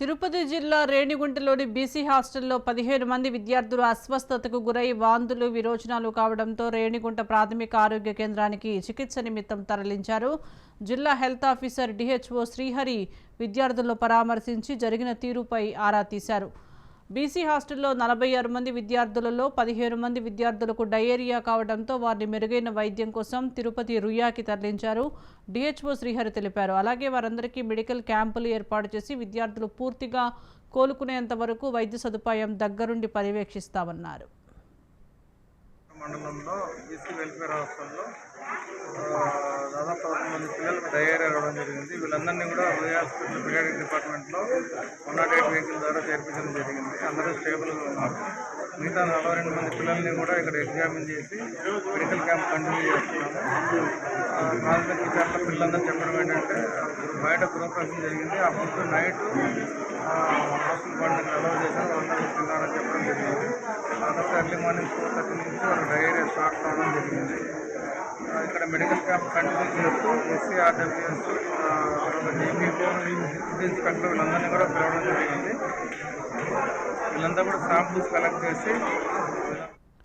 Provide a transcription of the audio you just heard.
తిరుపతి జిల్లా రేణిగుంటలోని బీసీ హాస్టల్లో పదిహేను మంది విద్యార్థులు అస్వస్థతకు గురై వాంతులు విరోచనాలు కావడంతో రేణిగుంట ప్రాథమిక ఆరోగ్య కేంద్రానికి చికిత్స నిమిత్తం తరలించారు. జిల్లా హెల్త్ ఆఫీసర్ డిహెచ్ఓ శ్రీహరి విద్యార్థులను పరామర్శించి జరిగిన తీరుపై ఆరా తీశారు. బీసీ హాస్టల్లో నలభై ఆరు మంది విద్యార్థులలో పదిహేను మంది విద్యార్థులకు డయేరియా కావడంతో వారిని మెరుగైన వైద్యం కోసం తిరుపతి రుయాకి తరలించారు. డిహెచ్ఓ శ్రీహరి తెలిపారు. అలాగే వారందరికీ మెడికల్ క్యాంపులు ఏర్పాటు చేసి విద్యార్థులు పూర్తిగా కోలుకునేంత వరకు వైద్య సదుపాయం దగ్గరుండి పర్యవేక్షిస్తామన్నారు. మండలంలో బీసీ వెల్ఫేర్ హాస్టల్లో దాదాపు పదకొండు మంది పిల్లలకు డయేరియా రావడం జరిగింది వీళ్ళందరినీ కూడా హృదయ హాస్పిటల్ పిడియాటిక్ డిపార్ట్మెంట్లో వన్ నాట్ ఎయిట్ వెహికల్ ద్వారా చేర్పించడం జరిగింది. అందరూ స్టేబుల్గా ఉన్నారు. మిగతా నలభై రెండు మంది పిల్లల్ని కూడా ఇక్కడ ఎగ్జామిన్ చేసి మెడికల్ క్యాంప్ కంటిన్యూ చేస్తున్నాము. ప్రాథమిక విచారణ పిల్లలందరూ చెప్పడం ఏంటంటే బయట గృహప్రవేశం జరిగింది. ఆ నైట్ మెడికల్ క్యాంప్ కంటిన్యూ చేస్తూ SC RWS DPO food inspector వీళ్ళందరినీ కూడా పిలవడం జరిగింది. వీళ్ళంతా కూడా శాంపుల్స్ కలెక్ట్ చేసి